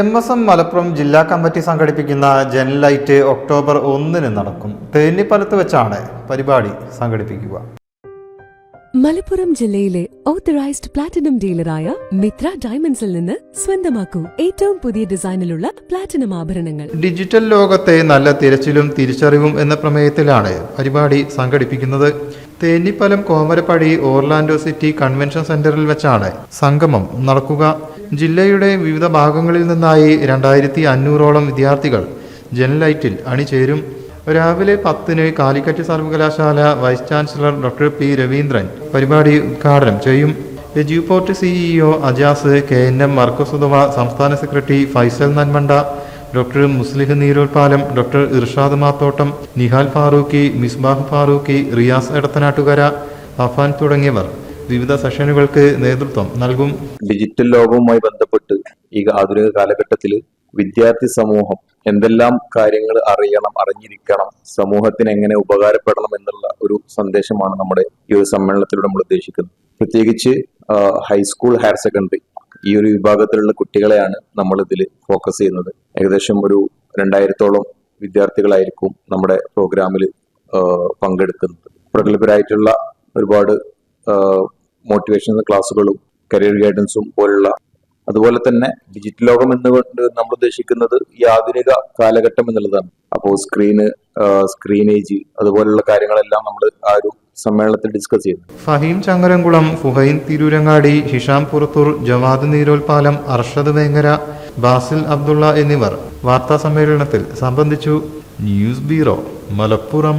M S M Malappuram ജില്ലാ committee സംഘടിപ്പിക്കുന്ന ജനലൈറ്റ് October ഒന്നിന് നടക്കും. തേന്നിപ്പലത്ത് വെച്ചാണ് പരിപാടി സംഘടിപ്പിക്കുക. മലപ്പുറം ജില്ലയിലെ ഓത്തറൈസ്ഡ് പ്ലാറ്റിനം ഡീലറായ മിത്ര ഡയമണ്ട്സിൽ നിന്ന് സ്വന്തമാക്കൂ. ഏറ്റവും പുതിയ ഡിസൈനിലുള്ള പ്ലാറ്റിനം ആഭരണങ്ങൾ. ഡിജിറ്റൽ ലോകത്തെ നല്ല തിരച്ചിലും തിരിച്ചറിവും എന്ന പ്രമേയത്തിലാണ് പരിപാടി സംഘടിപ്പിക്കുന്നത്. Thenhipalam Komarappadi Orlando city convention സെന്ററിൽ വെച്ചാണ് സംഗമം നടക്കുക. ജില്ലയുടെ വിവിധ ഭാഗങ്ങളിൽ നിന്നായി രണ്ടായിരത്തി അഞ്ഞൂറോളം വിദ്യാർത്ഥികൾ ജനലൈറ്റിൽ അണിചേരും. രാവിലെ പത്തിന് കാലിക്കറ്റ് സർവകലാശാല vice chancellor doctor P Raveendran പരിപാടി ഉദ്ഘാടനം ചെയ്യും. Eduport CEO Ajas K N M Markazudawa സംസ്ഥാന secretary Faisal Nanmanda doctor Muslih Neerolpalam doctor Irshad Mathottam Nihal Farooqi Misbah Farooqi Riyas Edathanattukara Afan തുടങ്ങിയവർ. വിവിധ സെഷനുകൾക്ക് നേതൃത്വം നൽകും. ഡിജിറ്റൽ ലോകവുമായി ബന്ധപ്പെട്ട് ഈ ആധുനിക കാലഘട്ടത്തിൽ വിദ്യാർത്ഥി സമൂഹം എന്തെല്ലാം കാര്യങ്ങൾ അറിയണം അറിഞ്ഞിരിക്കണം സമൂഹത്തിന് എങ്ങനെ ഉപകാരപ്പെടണം എന്നുള്ള ഒരു സന്ദേശമാണ് നമ്മുടെ ഈ ഒരു സമ്മേളനത്തിലൂടെ നമ്മൾ ഉദ്ദേശിക്കുന്നത്. പ്രത്യേകിച്ച് ഹൈസ്കൂൾ ഹയർ സെക്കൻഡറി ഈ ഒരു വിഭാഗത്തിലുള്ള കുട്ടികളെയാണ് നമ്മൾ ഇതിൽ ഫോക്കസ് ചെയ്യുന്നത്. ഏകദേശം ഒരു രണ്ടായിരത്തോളം വിദ്യാർത്ഥികളായിരിക്കും നമ്മുടെ പ്രോഗ്രാമിൽ പങ്കെടുക്കുന്നത്. പ്രഗത്ഭരായിട്ടുള്ള ഒരുപാട് മോട്ടിവേഷണൽ ക്ലാസ്സുകളും കരിയർ ഗൈഡൻസും പോലുള്ള അതുപോലെ തന്നെ ഡിജിറ്റൽ ലോകം എന്നുകൊണ്ട് നമ്മൾ ഉദ്ദേശിക്കുന്നത് ഈ ആധുനിക കാലഘട്ടം എന്നുള്ളതാണ്. അപ്പോൾ സ്ക്രീന് സ്ക്രീനേജ് അതുപോലുള്ള കാര്യങ്ങളെല്ലാം നമ്മൾ ആ ഒരു സമ്മേളനത്തിൽ ഡിസ്കസ് ചെയ്തു ഫഹീം ചങ്ങരംകുളം ഫുഹൈൻ തിരൂരങ്ങാടി ഹിഷാം പുറത്തൂർ ജവാദ് നീരോൽപാലം അർഷദ് വേങ്ങര ബാസിൽ അബ്ദുള്ള എന്നിവർ വാർത്താ സമ്മേളനത്തിൽ സംബന്ധിച്ചു. News bureau Malappuram.